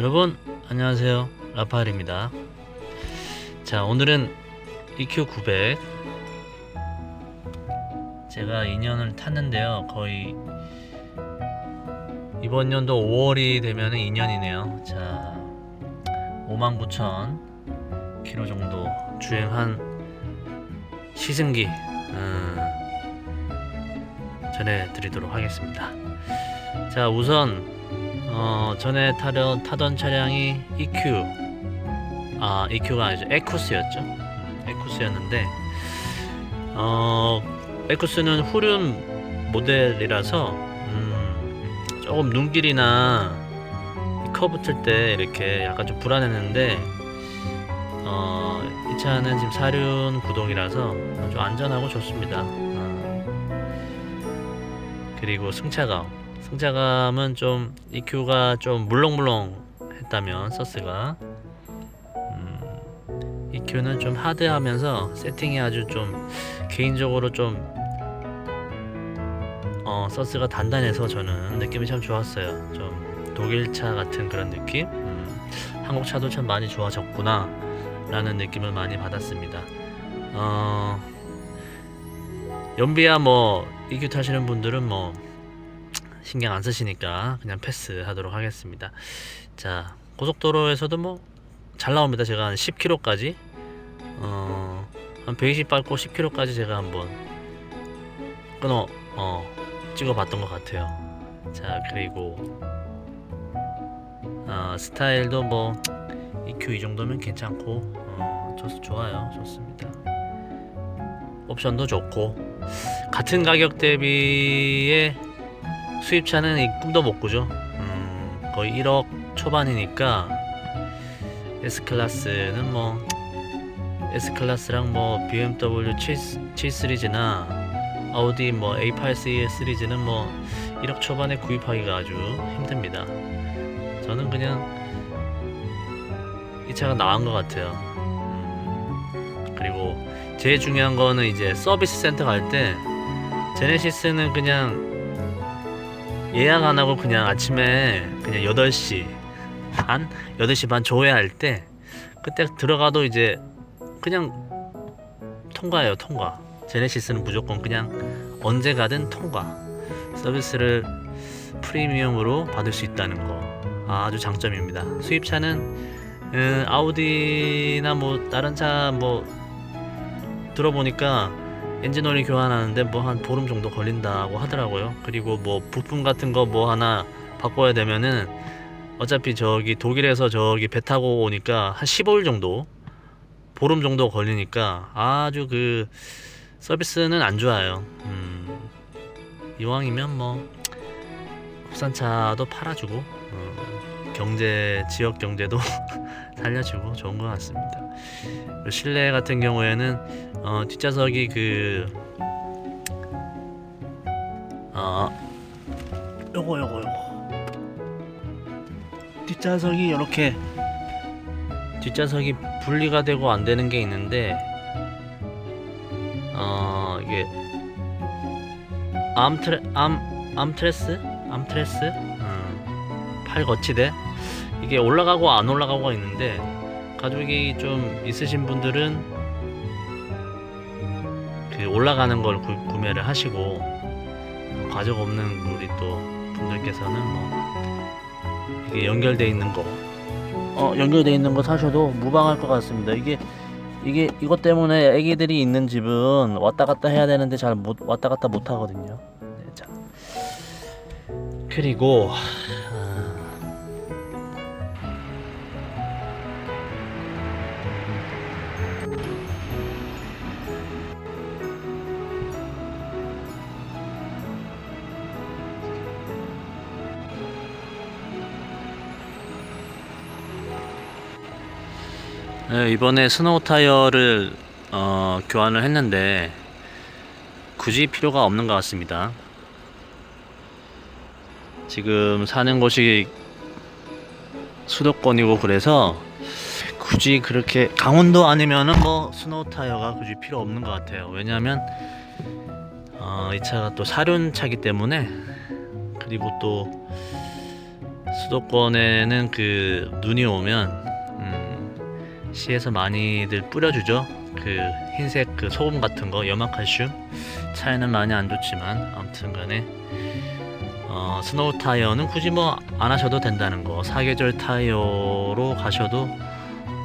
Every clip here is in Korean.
여러분 안녕하세요. 라파엘입니다. 자 오늘은 EQ900 제가 2년을 탔는데요. 거의 이번 연도 5월이 되면 2년이네요. 자 59,000 킬로 정도 주행한 시승기 음, 전해드리도록 하겠습니다. 자 우선 어, 전에 타던, 타던 차량이 EQ 아 EQ가 아니죠 에쿠스였죠? 음, 에쿠스였는데 어 에쿠스는 후륜 모델이라서 음, 조금 눈길이나 이 커브 틀 때 이렇게 약간 좀 불안했는데 어, 이 차는 지금 사륜 구동이라서 좀 안전하고 좋습니다. 어, 그리고 승차감 승차감은 좀 EQ가 좀 물렁물렁 했다면 서스가 음, EQ는 좀 하드하면서 세팅이 아주 좀 개인적으로 좀 어, 서스가 단단해서 저는 느낌이 참 좋았어요. 좀 독일차 같은 그런 느낌. 음, 한국 차도 참 많이 좋아졌구나 라는 느낌을 많이 받았습니다. 어, 연비야 뭐 EQ 타시는 분들은 뭐 신경 안 쓰시니까 그냥 패스하도록 하겠습니다. 자 고속도로에서도 뭐 잘 나옵니다. 제가 한 10km까지 어, 한 120 밟고 10km까지 제가 한번 끊어 어, 찍어봤던 것 같아요. 자 그리고 어, 스타일도 뭐 EQ 이 정도면 괜찮고 어, 좋, 좋아요. 좋습니다. 옵션도 좋고 같은 가격 대비에 수입차는 이 꿈도 못 꾸죠. 음, 거의 1억 초반이니까 S 클래스는 뭐 S 클래스랑 뭐 BMW 7, 7 시리즈나 아우디 뭐 A8 시리즈는 뭐 1억 초반에 구입하기가 아주 힘듭니다. 저는 그냥 이 차가 나은 것 같아요. 음, 그리고 제일 중요한 거는 이제 서비스 센터 갈 때 제네시스는 그냥 예약 안 하고 그냥 아침에 그냥 8시 반? 8시 반 조회할 때 그때 들어가도 이제 그냥 통과예요 통과. 제네시스는 무조건 그냥 언제 가든 통과. 서비스를 프리미엄으로 받을 수 있다는 거. 아주 장점입니다. 수입차는 음, 아우디나 뭐 다른 차 뭐 들어보니까 엔진오일 교환하는데 뭐 한 보름 정도 걸린다고 하더라고요. 그리고 뭐 부품 같은 거 뭐 하나 바꿔야 되면은 어차피 저기 독일에서 저기 배 타고 오니까 한 15일 정도 보름 정도 걸리니까 아주 그 서비스는 안 좋아요. 음, 이왕이면 뭐 국산차도 팔아주고 어, 경제 지역 경제도 살려주고 좋은 것 같습니다. 실내 같은 경우에는 어, 뒷좌석이 그 어, 요거 요거 요거. 뒷좌석이 이렇게 뒷좌석이 분리가 되고 안 되는 게 있는데 어 이게 암트레 암 암트레스? 암트레스? 음, 팔 거치대? 이게 올라가고 안 올라가고가 있는데 가족이 좀 있으신 분들은 그 올라가는 걸 구, 구매를 하시고 가족 없는 우리 또 분들께서는 뭐 이게 연결돼 있는 거 어, 연결돼 있는 거 사셔도 무방할 것 같습니다. 이게 이게 이것 때문에 아기들이 있는 집은 왔다 갔다 해야 되는데 잘 못 왔다 갔다 못 하거든요. 네, 자. 그리고 네, 이번에 스노우 타이어를 어, 교환을 했는데 굳이 필요가 없는 것 같습니다. 지금 사는 곳이 수도권이고 그래서 굳이 그렇게 강원도 아니면은 뭐 스노우 타이어가 굳이 필요 없는 것 같아요. 왜냐하면 어, 이 차가 또 사륜차기 때문에 그리고 또 수도권에는 그 눈이 오면 음, 시에서 많이들 뿌려주죠. 그 흰색 그 소금 같은 거 염화칼슘 차이는 많이 안 좋지만 아무튼간에 어, 스노우 타이어는 굳이 뭐 안 하셔도 된다는 거 사계절 타이어로 가셔도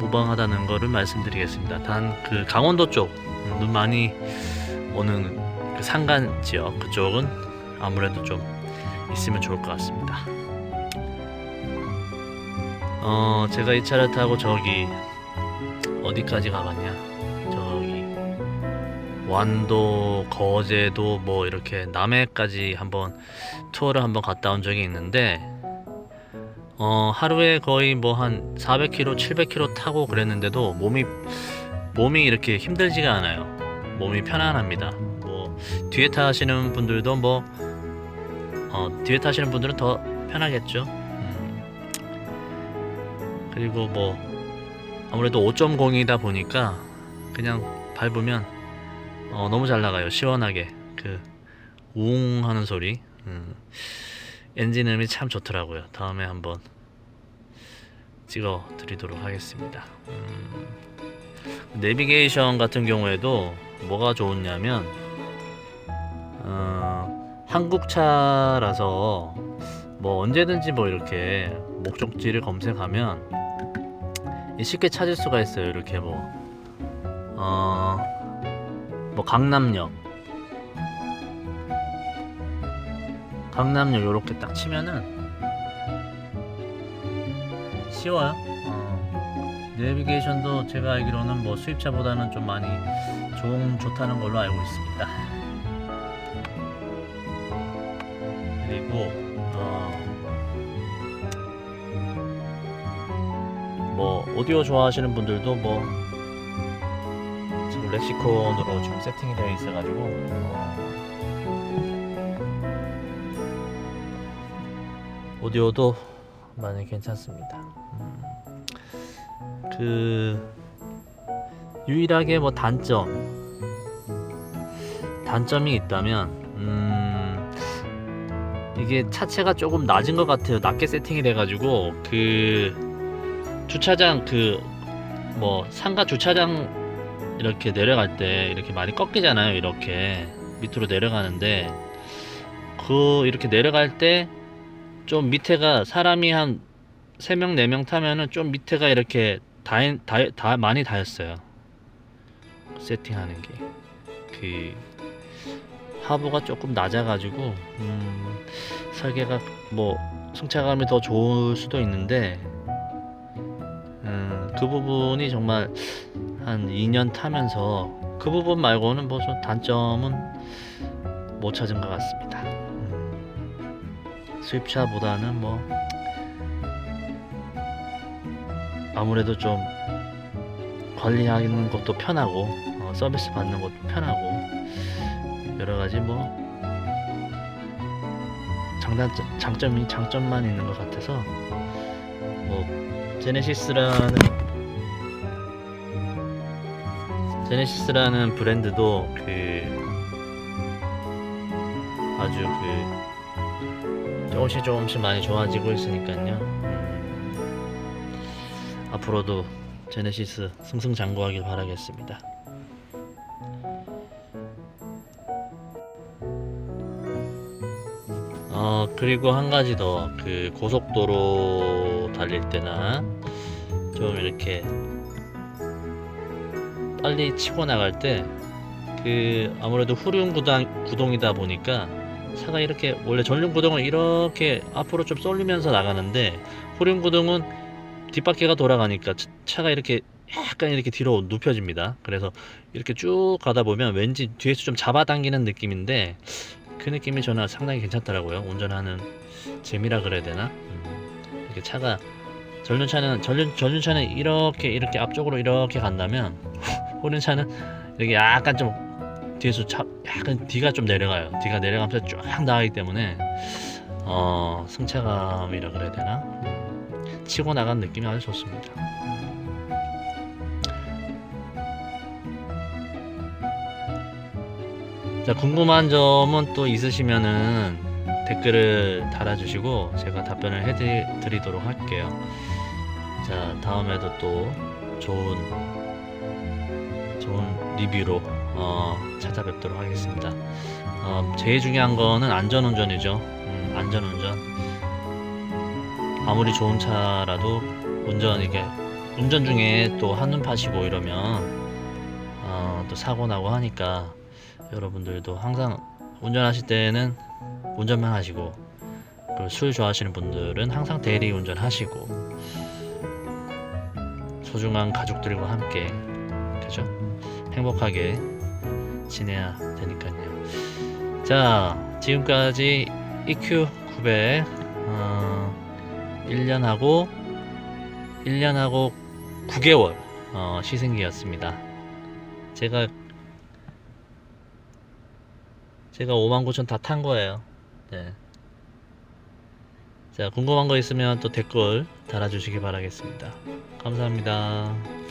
무방하다는 거를 말씀드리겠습니다. 단 그 강원도 쪽 눈 많이 오는 그 산간 지역 그쪽은 아무래도 좀 있으면 좋을 것 같습니다. 어 제가 이 차를 타고 저기 어디까지 가봤냐? 저기 완도, 거제도 뭐 이렇게 남해까지 한번 투어를 한번 갔다 온 적이 있는데 어 하루에 거의 뭐 한 400km, 700km 타고 그랬는데도 몸이 몸이 이렇게 힘들지가 않아요. 몸이 편안합니다. 뭐 뒤에 타시는 분들도 뭐 어, 뒤에 타시는 분들은 더 편하겠죠. 음. 그리고 뭐 아무래도 5.0이다 보니까 그냥 밟으면 어, 너무 잘 나가요. 시원하게 그 우웅 하는 소리. 음. 엔진 음이 참 좋더라고요. 다음에 한번 찍어 드리도록 하겠습니다. 음. 내비게이션 같은 경우에도 뭐가 좋냐면 어, 한국차라서 뭐 언제든지 뭐 이렇게 목적지를 검색하면 이 쉽게 찾을 수가 있어요. 이렇게 뭐 어, 뭐 강남역 강남역 이렇게 딱 치면은 쉬워요. 어, 내비게이션도 제가 알기로는 뭐 수입차보다는 좀 많이 좋은 좋다는 걸로 알고 있습니다. 그리고 뭐 오디오 좋아하시는 분들도 뭐 지금 렉시콘으로 좀 세팅이 되어 있어가지고 어, 오디오도 많이 괜찮습니다. 음, 그 유일하게 뭐 단점 단점이 있다면 음, 이게 차체가 조금 낮은 것 같아요. 낮게 세팅이 돼가지고 그 주차장 그 뭐 상가 주차장 이렇게 내려갈 때 이렇게 많이 꺾이잖아요. 이렇게 밑으로 내려가는데 그 이렇게 내려갈 때 좀 밑에가 사람이 한 3명, 4명 타면은 좀 밑에가 이렇게 다, 다, 다 많이 닿였어요. 세팅하는 게. 그, 하부가 조금 낮아가지고, 음, 설계가 뭐, 승차감이 더 좋을 수도 있는데, 음, 그 부분이 정말 한 2년 타면서, 그 부분 말고는 뭐 좀 단점은 못 찾은 것 같습니다. 음, 수입차보다는 뭐, 아무래도 좀 관리하는 것도 편하고 어, 서비스 받는 것도 편하고 여러 가지 뭐 장단점 장점이 장점만 있는 것 같아서 뭐 제네시스라는 제네시스라는 브랜드도 그 아주 그 조금씩 조금씩 많이 좋아지고 있으니까요. 음, 앞으로도 제네시스 승승장구하길 바라겠습니다. 어 그리고 한 가지 더 그 고속도로 달릴 때나 좀 이렇게 빨리 치고 나갈 때 그 아무래도 후륜 구당, 구동이다 보니까 차가 이렇게 원래 전륜 구동은 이렇게 앞으로 좀 쏠리면서 나가는데 후륜 구동은 뒷바퀴가 돌아가니까 차- 차가 이렇게 약간 이렇게 뒤로 눕혀집니다. 그래서 이렇게 쭉 가다 보면 왠지 뒤에서 좀 잡아당기는 느낌인데 그 느낌이 저는 상당히 괜찮더라고요. 운전하는 재미라 그래야 되나? 음, 이렇게 차가 전륜차는 전륜 전륜차는 이렇게 이렇게 앞쪽으로 이렇게 간다면 후륜차는 이렇게 약간 좀 뒤에서 차 약간 뒤가 좀 내려가요. 뒤가 내려가면서 쫙 나가기 때문에 어 승차감이라 그래야 되나? 음, 치고 나간 느낌이 아주 좋습니다. 자, 궁금한 점은 또 있으시면은 댓글을 달아주시고 제가 답변을 해드리도록 할게요. 자 다음에도 또 좋은 좋은 리뷰로 어, 찾아뵙도록 하겠습니다. 어, 제일 중요한 거는 안전운전이죠. 음, 안전운전. 아무리 좋은 차라도 운전 이게 운전 중에 또 한눈 파시고 이러면 어, 또 사고 나고 하니까 여러분들도 항상 운전하실 때는 운전만 하시고 술 좋아하시는 분들은 항상 대리 운전하시고 소중한 가족들과 함께 그죠? 행복하게 지내야 되니까요. 자, 지금까지 EQ 900 어, 1년하고 1년하고 9개월 어, 시승기였습니다. 제가 제가 5만 9천 다탄 거예요. 네. 자, 궁금한 거 있으면 또 댓글 달아주시기 바라겠습니다. 감사합니다.